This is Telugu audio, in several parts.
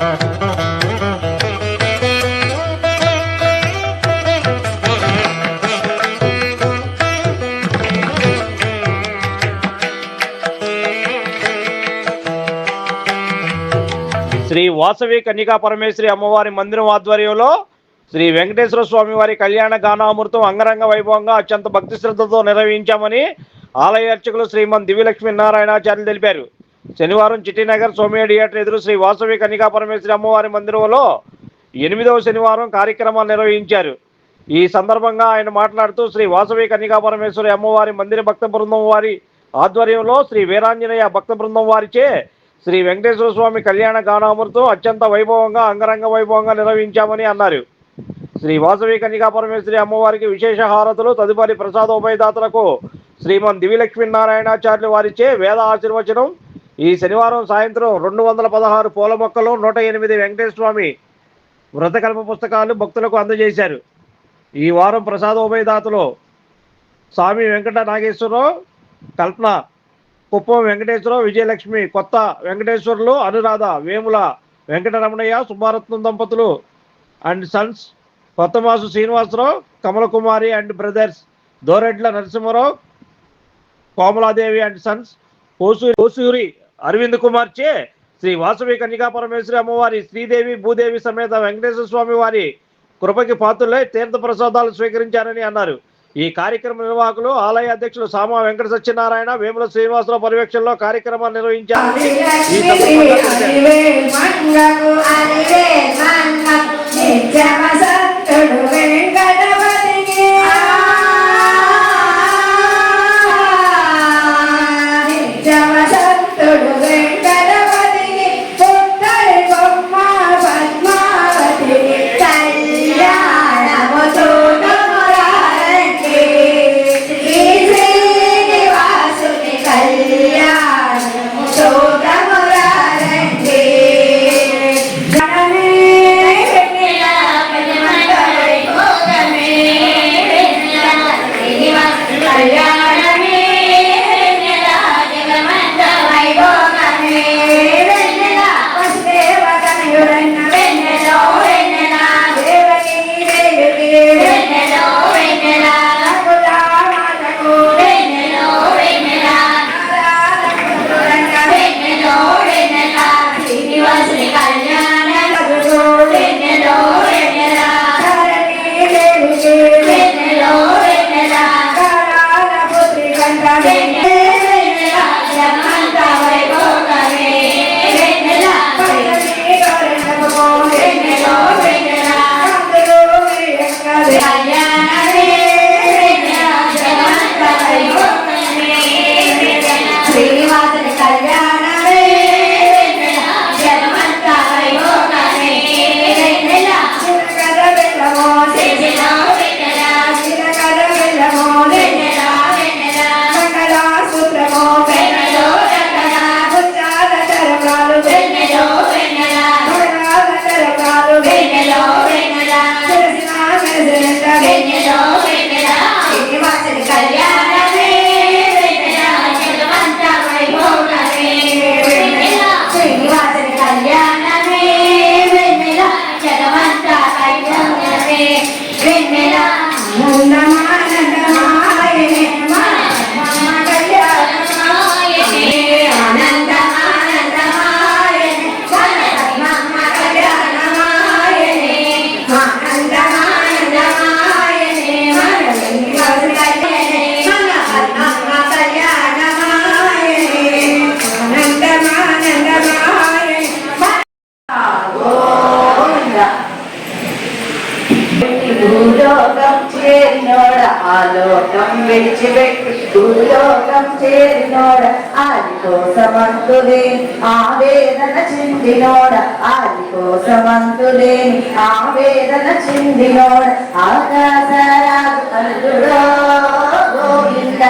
శ్రీ వాసవి కన్యకా పరమేశ్వరి అమ్మవారి మందిరం ఆధ్వర్యంలో శ్రీ వెంకటేశ్వర స్వామి వారి కళ్యాణ గానామృతం అంగరంగ వైభవంగా అత్యంత భక్తి శ్రద్ధతో నిర్వహించామని ఆలయ అర్చకులు శ్రీమన్ దివ్యలక్ష్మి నారాయణాచార్యులు తెలిపారు. శనివారం చిట్టినగర్ సోమియా థియేటర్ ఎదురు శ్రీ వాసవి కన్నికా పరమేశ్వరి అమ్మవారి మందిరంలో ఎనిమిదవ శనివారం కార్యక్రమాలు నిర్వహించారు. ఈ సందర్భంగా ఆయన మాట్లాడుతూ శ్రీ వాసవి కన్నికా పరమేశ్వరి అమ్మవారి మందిర భక్త బృందం వారి ఆధ్వర్యంలో శ్రీ వీరాంజనేయ భక్త బృందం వారిచే శ్రీ వెంకటేశ్వర స్వామి కళ్యాణ గానామృతం అత్యంత వైభవంగా అంగరంగ వైభవంగా నిర్వహించామని అన్నారు. శ్రీ వాసవి కనికాపరమేశ్వరి అమ్మవారికి విశేష హారతులు తదుపరి ప్రసాదోపయదాతలకు శ్రీమన్ దివిలక్ష్మీనారాయణాచార్యులు వారిచే వేద ఆశీర్వచనం ఈ శనివారం సాయంత్రం రెండు వందల పదహారు పూల మొక్కలు నూట ఎనిమిది వెంకటేశ్వర స్వామి వ్రతకల్ప పుస్తకాలు భక్తులకు అందజేశారు. ఈ వారం ప్రసాద ప్రసాదోపయదాతలు స్వామి వెంకట నాగేశ్వరరావు కల్పన కుప్పం వెంకటేశ్వరరావు విజయలక్ష్మి కొత్త వెంకటేశ్వరులు అనురాధ వేముల వెంకటరమణయ్య సుబ్బారత్నం దంపతులు and sons Kothamasu Srinivasarao Kamalakumari and brothers Doredla Narasimharao Komaladevi and sons Osuri Osuri Aravind Kumar చే శ్రీ వాసవి కన్నికా పరమేశ్వరి అమ్మవారి శ్రీదేవి భూదేవి సమేత వెంకటేశ్వర స్వామి వారి కృపకి పాత్రులై తీర్థ ప్రసాదాలు స్వీకరించారని అన్నారు. ఈ కార్యక్రమ నిర్వాహకులు ఆలయ అధ్యక్షులు సామా వెంకట సత్యనారాయణ వేముల శ్రీనివాసరావు పర్యవేక్షణలో కార్యక్రమాన్ని ఈ సందర్భంగా కోసమంతులే ఆవేదన చిందినోడ ఆది కోసమంతులేని ఆవేదన చిందినోడ ఆకాశరాజు అర్జుడో గోవింద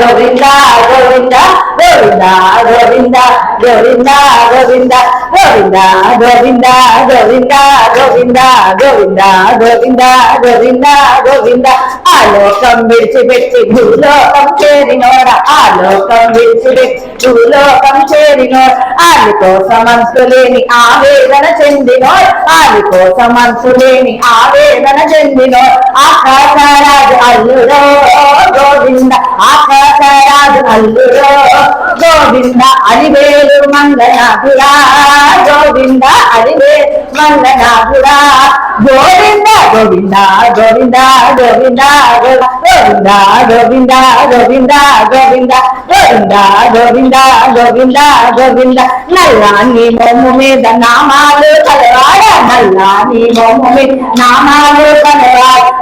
గోవింద గోవింద. గోవింద గోవింద గోవింద గోవింద గోవింద గోవింద గోవింద గోవింద గోవింద గోవింద గోవింద గోవింద ఆ లోకం విడిచిపెట్టి భూలోకం చేరినోడ ఆ లోకం విడిచిపెట్టి భూలోకం చేరినోడ ఆది కోసం అంతులేని ఆవేదన చెందినోడ్ ఆది కోసం అంతులేని ఆవేదన చెందినోడ్ ఆకాశరాజు అల్లుడో గోవింద ఆకాశరాజు అల్లుడో గోవింద అలివేలు మంగనాథుడా గోవింద అలివేలు మంగనాథుడా గోవింద గోవింద గోవింద గోవింద గోవింద గోవింద గోవింద గోవింద గోవింద గోవింద గోవింద గోవింద నల్లాని మోము మీద నామాలు కలవాడ నల్లాని మోము మీద నామాలు కలవాడ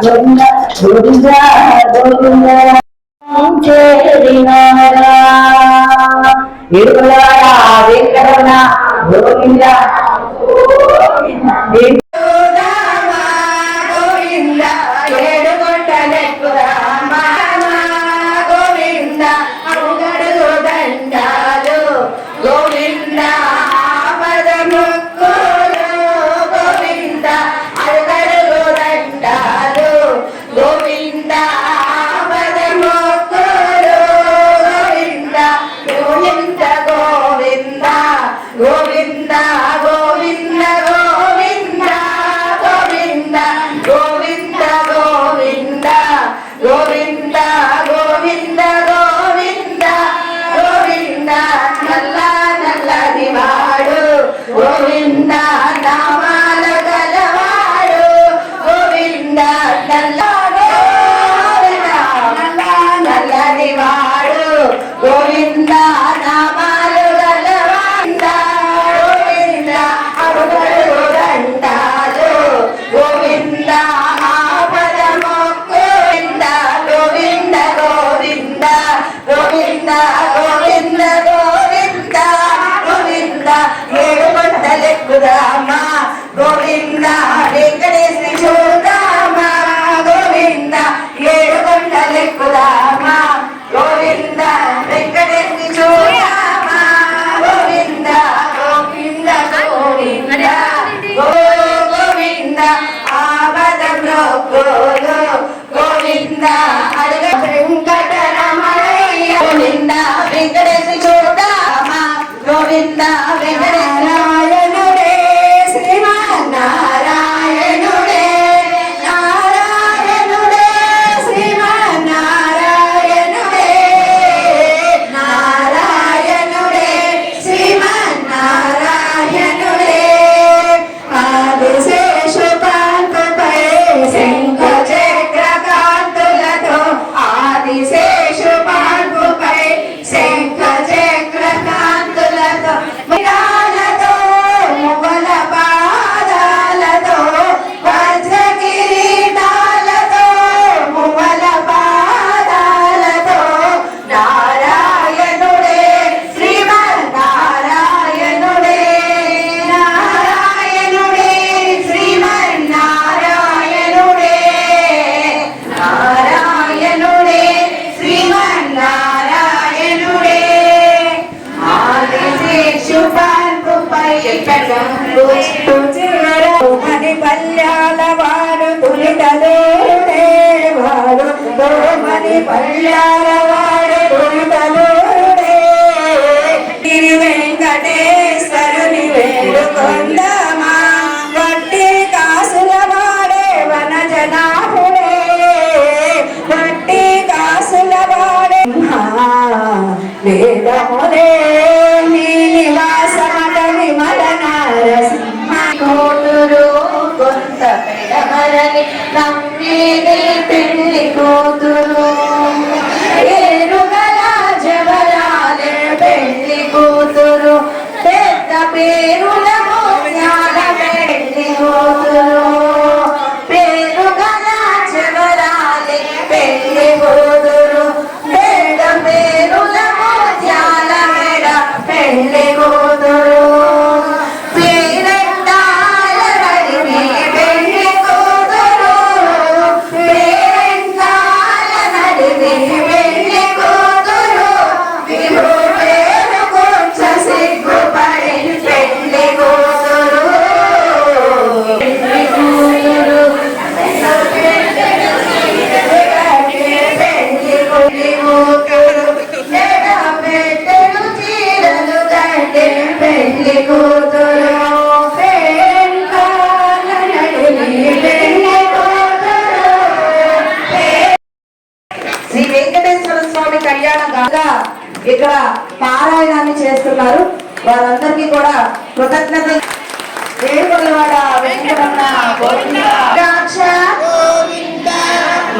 గోవింద గోవింద గోవింద చేరినారా వెంకటరమణ గోవింద కళ్యాణ గాగా ఇక్కడ పారాయణాన్ని చేస్తున్నారు. వారందరికీ కూడా కృతజ్ఞత. ఏడుకొండలవాడ వెంకటరమణ గోవింద ద్రాక్ష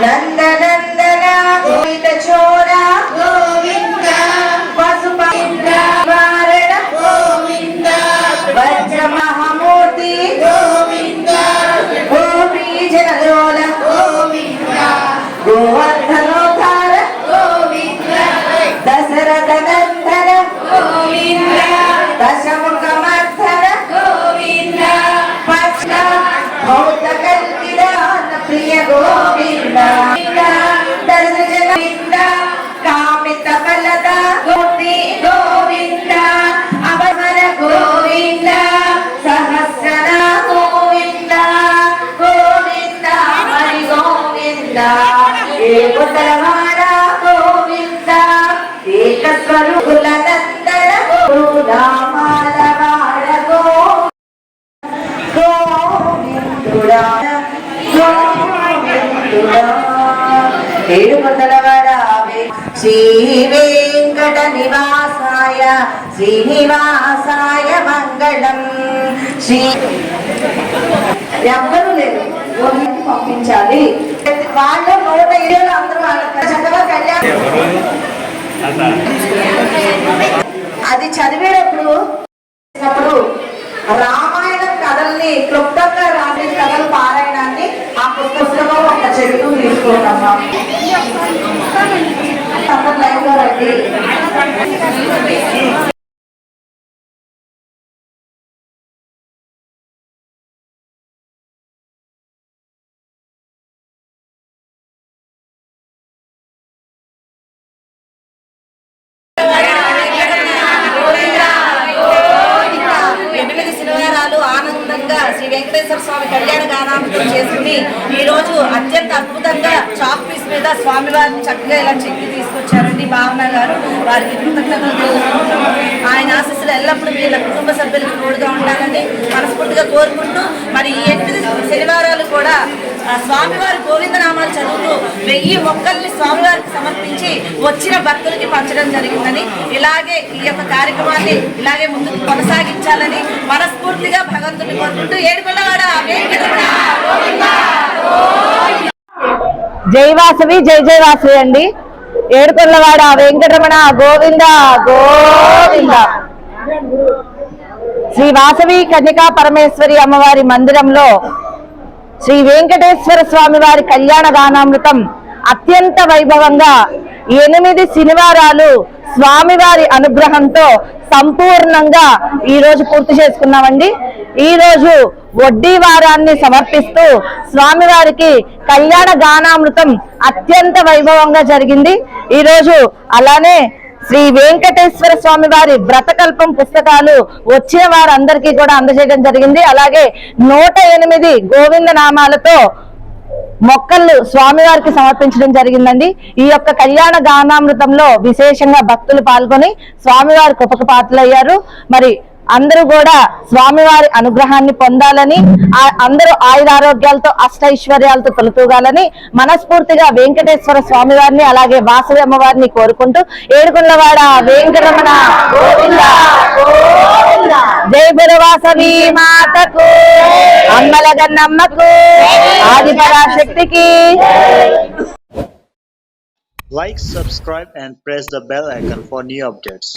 నందనందన గోవింద చోర. శ్రీనివాసాయ మంగళం. శ్రీ ఎవ్వరూ లేరు. పంపించాలి. వాళ్ళ నూట ఇరవై అందరూ చక్కగా కళ్యాణం. అది చదివేటప్పుడు చేసినప్పుడు రామాయణ కథల్ని క్లుప్తంగా రాసే కథలు పారాయణాన్ని ఆ పుస్తకంలో ఒక చెట్టు తీసుకుంటాం అందరు లైవ్లో రండి వారిని చక్కగా ఇలా చెక్కి తీసుకొచ్చారండి. భావన గారు వారికి కృతజ్ఞతలు ఆయన ఆశస్సులు ఎల్లప్పుడూ వీళ్ళ కుటుంబ సభ్యులకు తోడుగా ఉండాలని మనస్ఫూర్తిగా కోరుకుంటూ మరి ఈ ఎనిమిది శనివారాలు కూడా స్వామివారి గోవిందనామాలు చదువుతూ వెయ్యి మొక్కల్ని స్వామివారికి సమర్పించి వచ్చిన భక్తులకి పంచడం జరిగిందని ఇలాగే ఈ యొక్క కార్యక్రమాన్ని ఇలాగే ముందుకు కొనసాగించాలని మనస్ఫూర్తిగా భగవంతుని కోరుకుంటూ ఏడుకొండవాడ వెంకటరమణ గోవిందా. జై వాసవి జై జై వాసవి అండి. ఏడుకొల్లవాడ వెంకటరమణ గోవింద గోవింద. శ్రీ వాసవి కన్యకా పరమేశ్వరి అమ్మవారి మందిరంలో శ్రీ వెంకటేశ్వర స్వామి వారి కళ్యాణ గానామృతం అత్యంత వైభవంగా ఎనిమిది శనివారాలు స్వామివారి అనుగ్రహంతో సంపూర్ణంగా ఈరోజు పూర్తి చేసుకున్నామండి. ఈరోజు వడ్డీ వారాన్ని సమర్పిస్తూ స్వామివారికి కళ్యాణ గానామృతం అత్యంత వైభవంగా జరిగింది. ఈరోజు అలానే శ్రీ వెంకటేశ్వర స్వామి వారి వ్రతకల్పం పుస్తకాలు వచ్చిన వారందరికీ కూడా అందజేయడం జరిగింది. అలాగే నూట ఎనిమిది గోవింద నామాలతో మొక్కలు స్వామివారికి సమర్పించడం జరిగిందండి. ఈ యొక్క కళ్యాణ గానామృతంలో విశేషంగా భక్తులు పాల్గొని స్వామివారికి ఉపకపాత్రులయ్యారు మరి అందరూ కూడా స్వామివారి అనుగ్రహాన్ని పొందాలని ఆ- అందరూ ఆయురారోగ్యాలతో అష్టైశ్వర్యాలతో తొలతూగాలని మనస్ఫూర్తిగా వెంకటేశ్వర స్వామివారిని అలాగే వాసవి అమ్మవారిని కోరుకుంటూ ఏడుకున్నవాడ వెంకటరమణ జై బురవాసవి మాతకు అమ్మల గన్నమ్మకు ఆదిపరాశక్తికి Like, subscribe, and press the bell icon for new updates.